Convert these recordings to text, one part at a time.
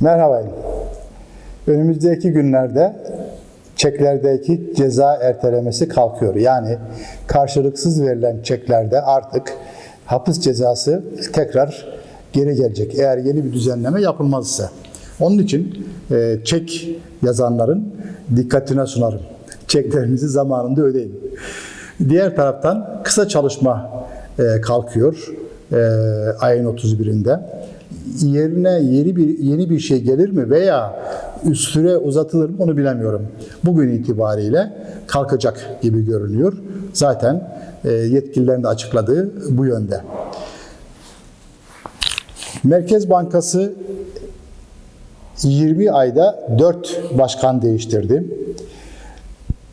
Merhaba. Önümüzdeki günlerde çeklerdeki ceza ertelemesi kalkıyor. Yani karşılıksız verilen çeklerde artık hapis cezası tekrar geri gelecek. Eğer yeni bir düzenleme yapılmazsa. Onun için e, çek yazanların dikkatine sunarım. Çeklerinizi zamanında ödeyin. Diğer taraftan kısa çalışma e, kalkıyor e, ayın 31'inde yerine yeni bir yeni bir şey gelir mi veya üst süre uzatılır mı onu bilemiyorum. Bugün itibariyle kalkacak gibi görünüyor. Zaten e, yetkililerin de açıkladığı bu yönde. Merkez Bankası 20 ayda 4 başkan değiştirdi.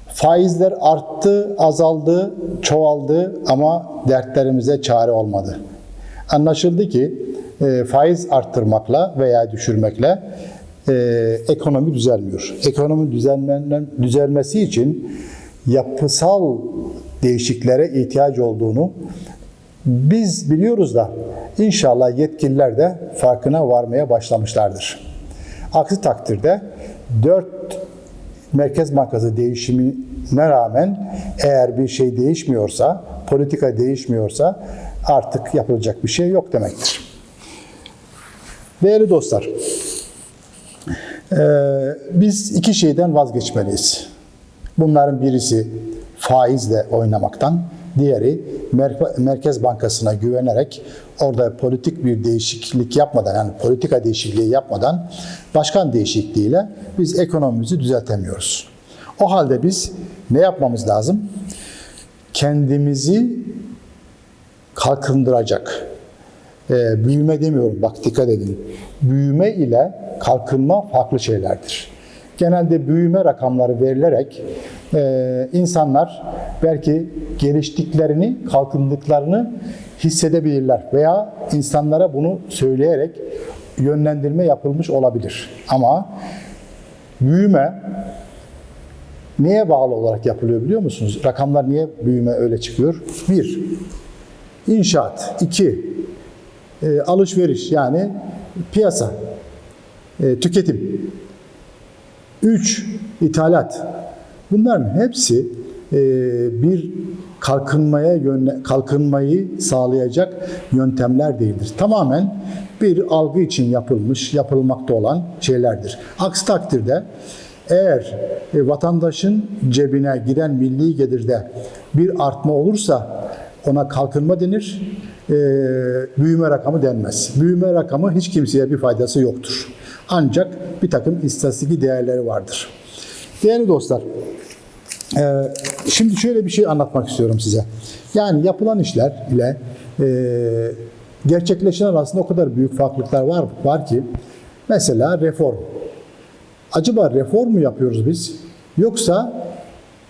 Faizler arttı, azaldı, çoğaldı ama dertlerimize çare olmadı. Anlaşıldı ki e, faiz arttırmakla veya düşürmekle e, ekonomi düzelmiyor. Ekonomi düzelmen, düzelmesi için yapısal değişikliklere ihtiyaç olduğunu biz biliyoruz da inşallah yetkililer de farkına varmaya başlamışlardır. Aksi takdirde 4 Merkez Bankası değişimine rağmen eğer bir şey değişmiyorsa, politika değişmiyorsa artık yapılacak bir şey yok demektir. Değerli dostlar, biz iki şeyden vazgeçmeliyiz. Bunların birisi faizle oynamaktan, diğeri Merkez Bankası'na güvenerek orada politik bir değişiklik yapmadan, yani politika değişikliği yapmadan başkan değişikliğiyle biz ekonomimizi düzeltemiyoruz. O halde biz ne yapmamız lazım? Kendimizi kalkındıracak, e, büyüme demiyorum bak dikkat edin. Büyüme ile kalkınma farklı şeylerdir. Genelde büyüme rakamları verilerek e, insanlar belki geliştiklerini, kalkındıklarını hissedebilirler veya insanlara bunu söyleyerek yönlendirme yapılmış olabilir. Ama büyüme neye bağlı olarak yapılıyor biliyor musunuz? Rakamlar niye büyüme öyle çıkıyor? Bir, inşaat. iki e, alışveriş yani piyasa, e, tüketim. Üç, ithalat. Bunların hepsi e, bir kalkınmaya yönle, kalkınmayı sağlayacak yöntemler değildir. Tamamen bir algı için yapılmış, yapılmakta olan şeylerdir. Aksi takdirde eğer e, vatandaşın cebine giren milli gelirde bir artma olursa ona kalkınma denir, e, büyüme rakamı denmez. Büyüme rakamı hiç kimseye bir faydası yoktur. Ancak bir takım istatistiki değerleri vardır. Değerli dostlar, e, şimdi şöyle bir şey anlatmak istiyorum size. Yani yapılan işler ile e, gerçekleşen arasında o kadar büyük farklılıklar var, var ki mesela reform. Acaba reform mu yapıyoruz biz? Yoksa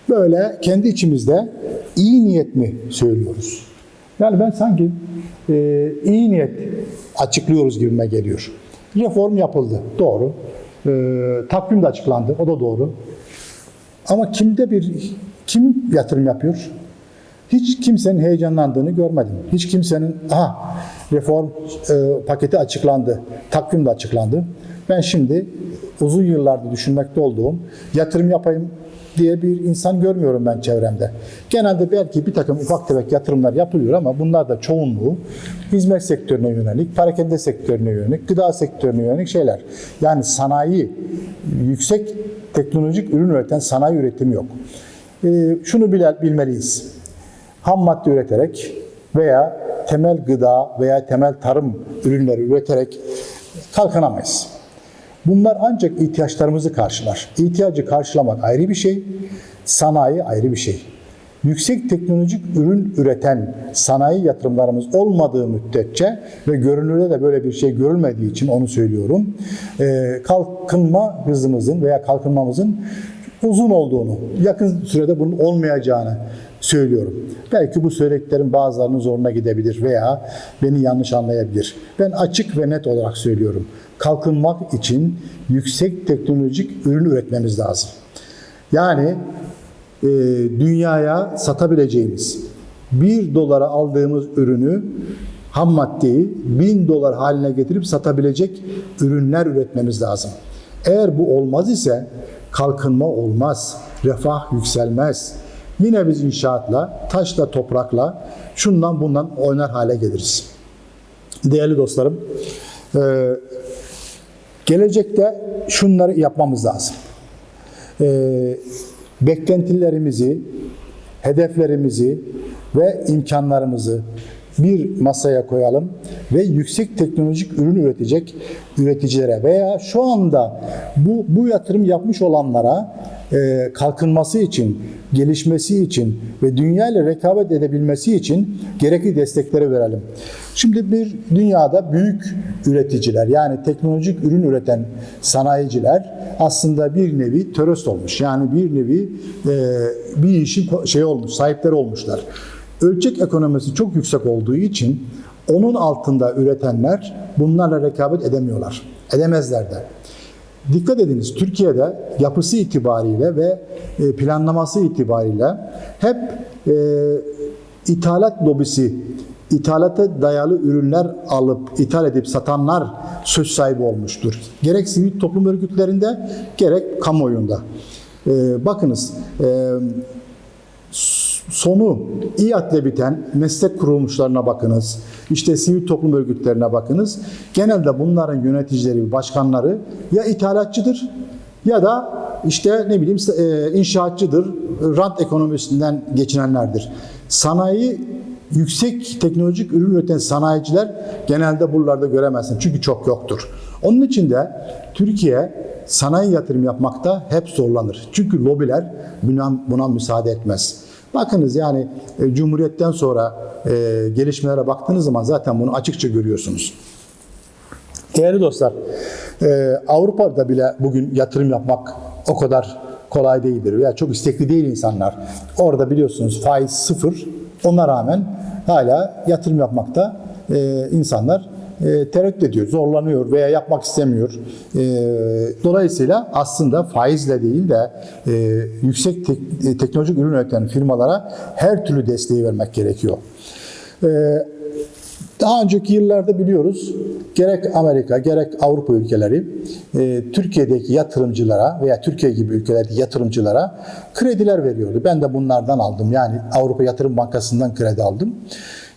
böyle kendi içimizde iyi niyet mi söylüyoruz? Yani ben sanki e, iyi niyet açıklıyoruz gibime geliyor. Reform yapıldı, doğru. E, takvim de açıklandı, o da doğru. Ama kimde bir, kim yatırım yapıyor? Hiç kimsenin heyecanlandığını görmedim. Hiç kimsenin, aha reform e, paketi açıklandı, takvim de açıklandı. Ben şimdi uzun yıllardır düşünmekte olduğum yatırım yapayım diye bir insan görmüyorum ben çevremde. Genelde belki bir takım ufak tefek yatırımlar yapılıyor ama bunlar da çoğunluğu hizmet sektörüne yönelik, parakende sektörüne yönelik, gıda sektörüne yönelik şeyler. Yani sanayi, yüksek teknolojik ürün üreten sanayi üretimi yok. Ee, şunu bile bilmeliyiz. Ham madde üreterek veya temel gıda veya temel tarım ürünleri üreterek kalkınamayız. Bunlar ancak ihtiyaçlarımızı karşılar. İhtiyacı karşılamak ayrı bir şey, sanayi ayrı bir şey. Yüksek teknolojik ürün üreten sanayi yatırımlarımız olmadığı müddetçe ve görünürde de böyle bir şey görülmediği için onu söylüyorum. kalkınma hızımızın veya kalkınmamızın uzun olduğunu, yakın sürede bunun olmayacağını söylüyorum. Belki bu söylediklerim bazılarının zoruna gidebilir veya beni yanlış anlayabilir. Ben açık ve net olarak söylüyorum. Kalkınmak için yüksek teknolojik ürün üretmemiz lazım. Yani e, dünyaya satabileceğimiz, bir dolara aldığımız ürünü ham maddeyi 1000 dolar haline getirip satabilecek ürünler üretmemiz lazım. Eğer bu olmaz ise kalkınma olmaz, refah yükselmez. Yine biz inşaatla, taşla, toprakla şundan bundan oynar hale geliriz. Değerli dostlarım, e, gelecekte şunları yapmamız lazım. E, beklentilerimizi, hedeflerimizi ve imkanlarımızı bir masaya koyalım ve yüksek teknolojik ürün üretecek üreticilere veya şu anda bu bu yatırım yapmış olanlara e, kalkınması için, gelişmesi için ve dünya ile rekabet edebilmesi için gerekli destekleri verelim. Şimdi bir dünyada büyük üreticiler yani teknolojik ürün üreten sanayiciler aslında bir nevi terörist olmuş. Yani bir nevi e, bir işin şey olmuş, sahipleri olmuşlar. Ölçek ekonomisi çok yüksek olduğu için onun altında üretenler bunlarla rekabet edemiyorlar. Edemezler de. Dikkat ediniz Türkiye'de yapısı itibariyle ve e, planlaması itibariyle hep e, ithalat lobisi, ithalata dayalı ürünler alıp ithal edip satanlar söz sahibi olmuştur. Gerek sivil toplum örgütlerinde gerek kamuoyunda. E, bakınız e, sonu İAD'le biten meslek kuruluşlarına bakınız. İşte sivil toplum örgütlerine bakınız. Genelde bunların yöneticileri, başkanları ya ithalatçıdır ya da işte ne bileyim e, inşaatçıdır, rant ekonomisinden geçinenlerdir. Sanayi yüksek teknolojik ürün üreten sanayiciler genelde buralarda göremezsin. Çünkü çok yoktur. Onun için de Türkiye sanayi yatırım yapmakta hep zorlanır. Çünkü lobiler buna, buna müsaade etmez. Bakınız yani e, Cumhuriyet'ten sonra e, gelişmelere baktığınız zaman zaten bunu açıkça görüyorsunuz. Değerli dostlar, e, Avrupa'da bile bugün yatırım yapmak o kadar kolay değildir veya çok istekli değil insanlar. Orada biliyorsunuz faiz sıfır, ona rağmen hala yatırım yapmakta e, insanlar e, tereddüt ediyor, zorlanıyor veya yapmak istemiyor. E, dolayısıyla aslında faizle değil de e, yüksek tek, e, teknolojik ürün üreten firmalara her türlü desteği vermek gerekiyor. E, daha önceki yıllarda biliyoruz gerek Amerika gerek Avrupa ülkeleri e, Türkiye'deki yatırımcılara veya Türkiye gibi ülkelerdeki yatırımcılara krediler veriyordu. Ben de bunlardan aldım. Yani Avrupa Yatırım Bankası'ndan kredi aldım.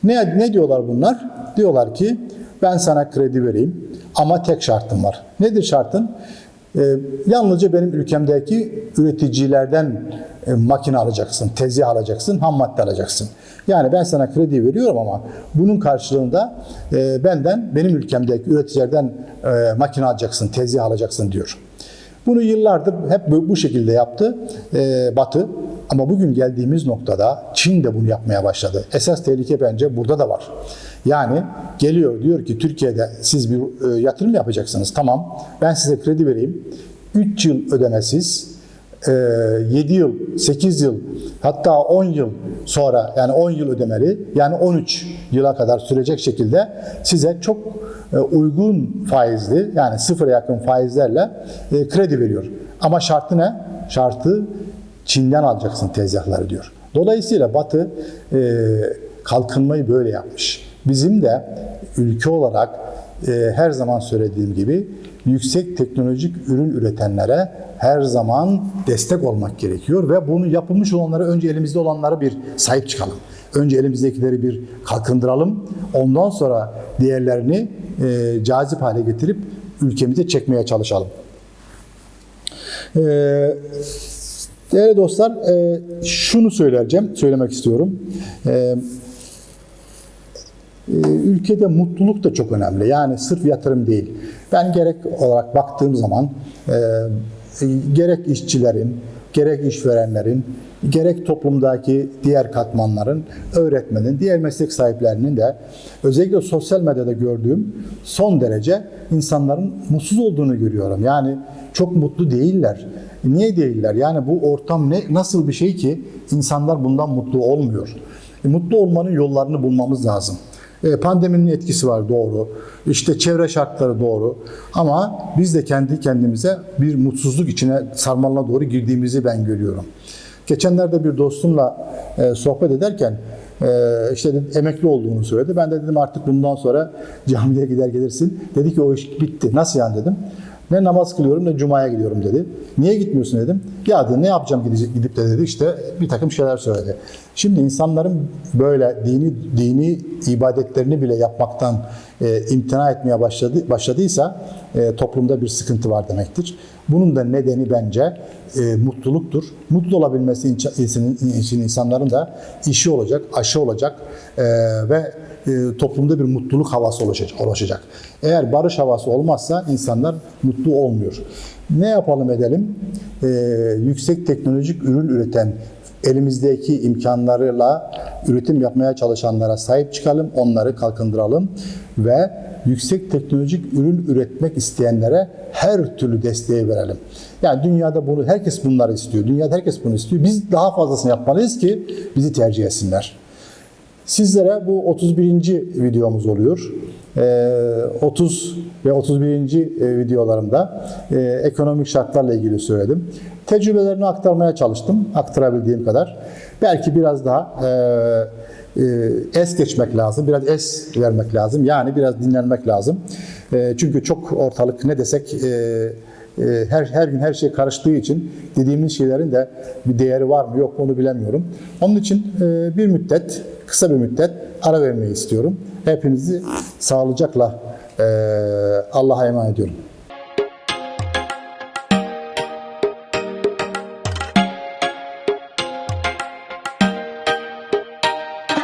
Ne, ne diyorlar bunlar? Diyorlar ki ben sana kredi vereyim ama tek şartım var. Nedir şartın? E, yalnızca benim ülkemdeki üreticilerden e, makine alacaksın, tezgah alacaksın, ham madde alacaksın. Yani ben sana kredi veriyorum ama bunun karşılığında e, benden, benim ülkemdeki üreticilerden e, makine alacaksın, tezgah alacaksın diyor. Bunu yıllardır hep bu şekilde yaptı e, Batı. Ama bugün geldiğimiz noktada Çin de bunu yapmaya başladı. Esas tehlike bence burada da var. Yani geliyor diyor ki Türkiye'de siz bir e, yatırım yapacaksınız. Tamam ben size kredi vereyim. 3 yıl ödemesiz, e, 7 yıl, 8 yıl hatta 10 yıl sonra yani 10 yıl ödemeli yani 13 yıla kadar sürecek şekilde size çok e, uygun faizli yani sıfıra yakın faizlerle e, kredi veriyor. Ama şartı ne? Şartı Çin'den alacaksın tezgahları diyor. Dolayısıyla Batı e, kalkınmayı böyle yapmış. Bizim de ülke olarak e, her zaman söylediğim gibi yüksek teknolojik ürün üretenlere her zaman destek olmak gerekiyor ve bunu yapılmış olanlara önce elimizde olanlara bir sahip çıkalım. Önce elimizdekileri bir kalkındıralım. Ondan sonra diğerlerini e, cazip hale getirip ülkemize çekmeye çalışalım. E, değerli dostlar, e, şunu söyleyeceğim, söylemek istiyorum. E, ülkede mutluluk da çok önemli. Yani sırf yatırım değil. Ben gerek olarak baktığım zaman e, gerek işçilerin, gerek işverenlerin, gerek toplumdaki diğer katmanların, öğretmenin, diğer meslek sahiplerinin de özellikle sosyal medyada gördüğüm son derece insanların mutsuz olduğunu görüyorum. Yani çok mutlu değiller. Niye değiller? Yani bu ortam ne nasıl bir şey ki insanlar bundan mutlu olmuyor. E, mutlu olmanın yollarını bulmamız lazım. E, Pandeminin etkisi var doğru. İşte çevre şartları doğru. Ama biz de kendi kendimize bir mutsuzluk içine sarmalına doğru girdiğimizi ben görüyorum. Geçenlerde bir dostumla e, sohbet ederken Ee, işte dedi, emekli olduğunu söyledi. Ben de dedim artık bundan sonra camiye gider gelirsin. Dedi ki o iş bitti. Nasıl yani dedim. Ne namaz kılıyorum ne cumaya gidiyorum dedi. Niye gitmiyorsun dedim. Ya dedi ne yapacağım gidip de dedi işte bir takım şeyler söyledi. Şimdi insanların böyle dini dini ibadetlerini bile yapmaktan e, imtina etmeye başladı başladıysa e, toplumda bir sıkıntı var demektir. Bunun da nedeni bence e, mutluluktur. Mutlu olabilmesi için, için insanların da işi olacak, aşı olacak e, ve e, toplumda bir mutluluk havası oluşacak, oluşacak. Eğer barış havası olmazsa insanlar mutlu olmuyor. Ne yapalım edelim? E, yüksek teknolojik ürün üreten elimizdeki imkanlarıyla üretim yapmaya çalışanlara sahip çıkalım, onları kalkındıralım ve yüksek teknolojik ürün üretmek isteyenlere her türlü desteği verelim. Yani dünyada bunu herkes bunları istiyor. Dünyada herkes bunu istiyor. Biz daha fazlasını yapmalıyız ki bizi tercih etsinler. Sizlere bu 31. videomuz oluyor. Ee, 30 ve 31. e, videolarımda e, ekonomik şartlarla ilgili söyledim. Tecrübelerini aktarmaya çalıştım, aktarabildiğim kadar. Belki biraz daha e, e, es geçmek lazım, biraz es vermek lazım. Yani biraz dinlenmek lazım. E, çünkü çok ortalık ne desek e, e, her her gün her şey karıştığı için dediğimiz şeylerin de bir değeri var mı yok mu onu bilemiyorum. Onun için e, bir müddet, kısa bir müddet ara vermeyi istiyorum. Hepinizi sağlıcakla Allah'a emanet ediyorum.